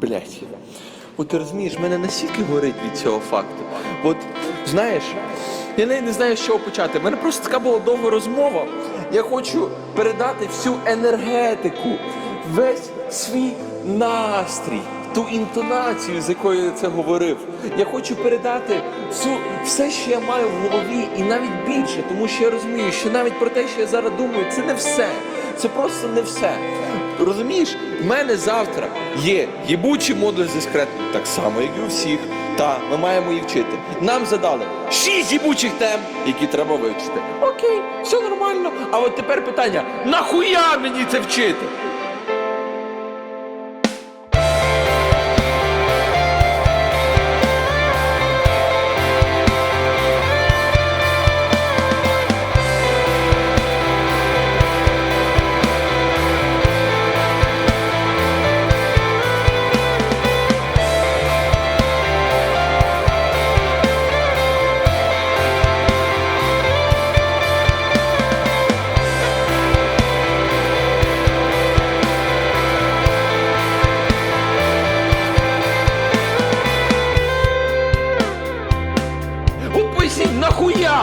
Блять. От ти розумієш, мене настільки горить від цього факту. От знаєш, я навіть не знаю, з чого почати. У мене просто така була довга розмова. Я хочу передати всю енергетику, весь свій настрій, ту інтонацію, з якою я це говорив. Я хочу передати всю, все, що я маю в голові, і навіть більше, тому що я розумію, що навіть про те, що я зараз думаю, це не все. Це просто не все. Розумієш, в мене завтра є єбучий модуль зі скретом, так само, як і у всіх. Та ми маємо їх вчити. Нам задали шість єбучих тем, які треба вивчити. Окей, все нормально. А от тепер питання: нахуя мені це вчити?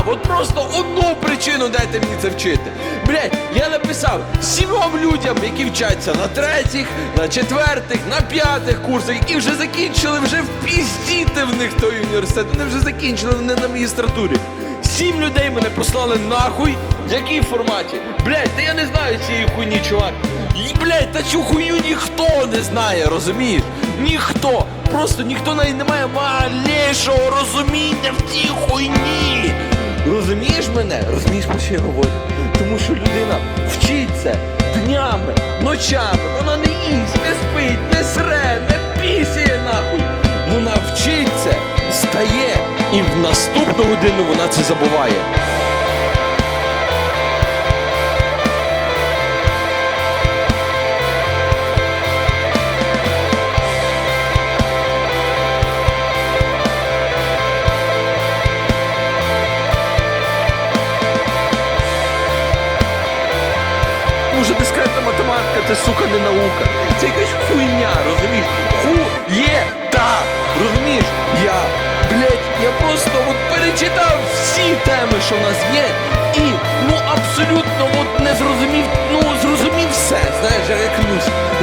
От просто одну причину дайте мені це вчити. Блять, я написав сімом людям, які вчаться на третіх, на четвертих, на п'ятих курсах, які вже закінчили, вже впіздіти в них той університет. Вони вже закінчили, вони на магістратурі. Сім людей мене послали нахуй. В якій форматі? Блять, та я не знаю цієї хуйні, чувак. Блять, та цю хуйню ніхто не знає, розумієш? Ніхто. Просто ніхто навіть не має малейшого розуміння в цій хуйні. Розумієш мене? Розумієш, про що я говорю? Тому що людина вчиться днями, ночами, вона не їсть, не спить, не сре, не пісіє нахуй. Вона вчиться, стає, і в наступну годину вона це забуває. Уже дискретна математика, це сука не наука. Це якась хуйня, розумієш? Ху-є-та, розумієш? Я, блядь, я просто от перечитав всі теми, що в нас є, і ну абсолютно от не зрозумів, ну зрозумів все. Знаєш, я як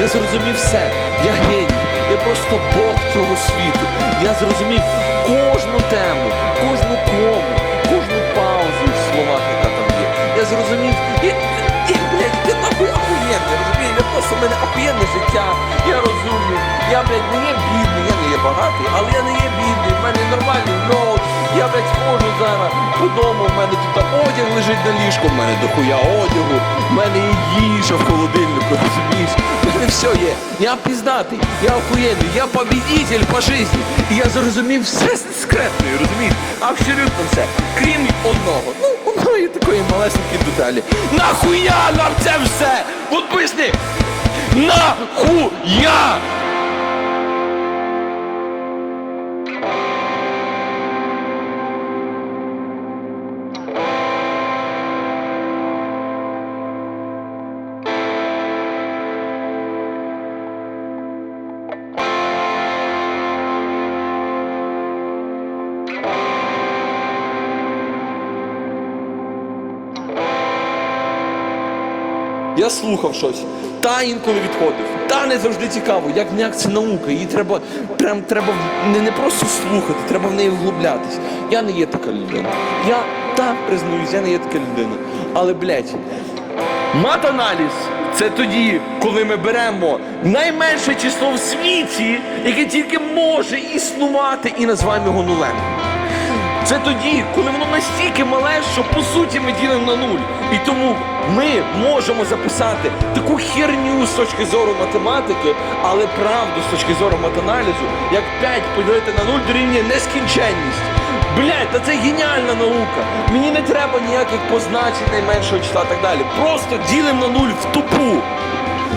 я зрозумів все. Я геній, я просто Бог цього світу. Я зрозумів кожну тему, кожну кому, кожну паузу в словах, яка там є. Я зрозумів. І, і, охуєнний, розумієш? Я просто в мене охуєнне життя, я розумний, я, блядь, не є бідний, я не є багатий, але я не є бідний, в мене нормальний ноут, я, блядь, схожу зараз по дому, в мене тут одяг лежить на ліжку, в мене дохуя одягу, в мене є їжа в холодильнику, розумієш? В мене все є, я піздатий, я охуєнний, я побідитель по житті, і я зрозумів все з розумієш? Абсолютно все, крім одного, ну, одної такої малесенької деталі. Нахуя нам це все? От! Нахуя! Я слухав щось, та інколи відходив. Та не завжди цікаво, як як це наука. Її треба прям треба не, не просто слухати, треба в неї вглублятись. Я не є така людина. Я та признаюсь, я не є така людина. Але блядь, Матаналіз це тоді, коли ми беремо найменше число в світі, яке тільки може існувати, і називаємо його нулем. Це тоді, коли воно настільки мале, що по суті ми ділимо на нуль. І тому ми можемо записати таку херню з точки зору математики, але правду з точки зору матаналізу, як 5 поділити на 0 дорівнює нескінченність. Блять, та це геніальна наука. Мені не треба ніяких позначень найменшого числа так далі. Просто ділимо на нуль в тупу.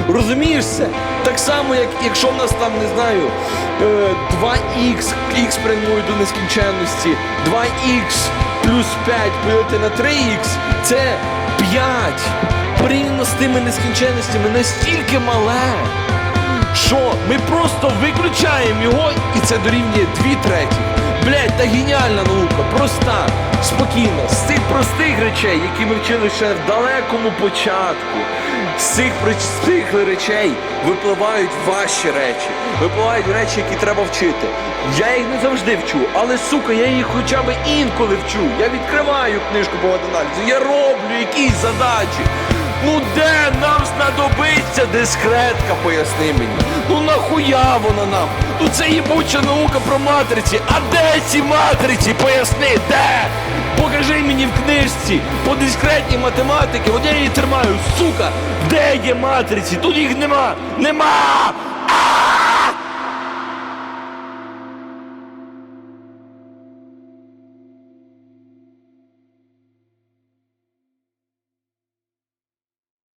Розумієш це? Так само, як якщо в нас там, не знаю, е, 2х, х прямує до нескінченності, 2х плюс 5 поділити на 3х, це 5. Порівняно з тими нескінченностями настільки мале, що ми просто виключаємо його, і це дорівнює дві треті. Блять, та геніальна наука, проста, спокійна, з цих простих речей, які ми вчили ще в далекому початку. З цих цих речей випливають ваші речі, випливають речі, які треба вчити. Я їх не завжди вчу, але сука, я їх хоча б інколи вчу. Я відкриваю книжку по аналізу, я роблю якісь задачі. Ну де нам знадобиться дискретка, поясни мені. Ну нахуя вона нам? Ну це їбуча наука про матриці. А де ці матриці? Поясни, де? Покажи мені в книжці по дискретній математики, от я її тримаю, сука, де є матриці? Тут їх нема! Нема!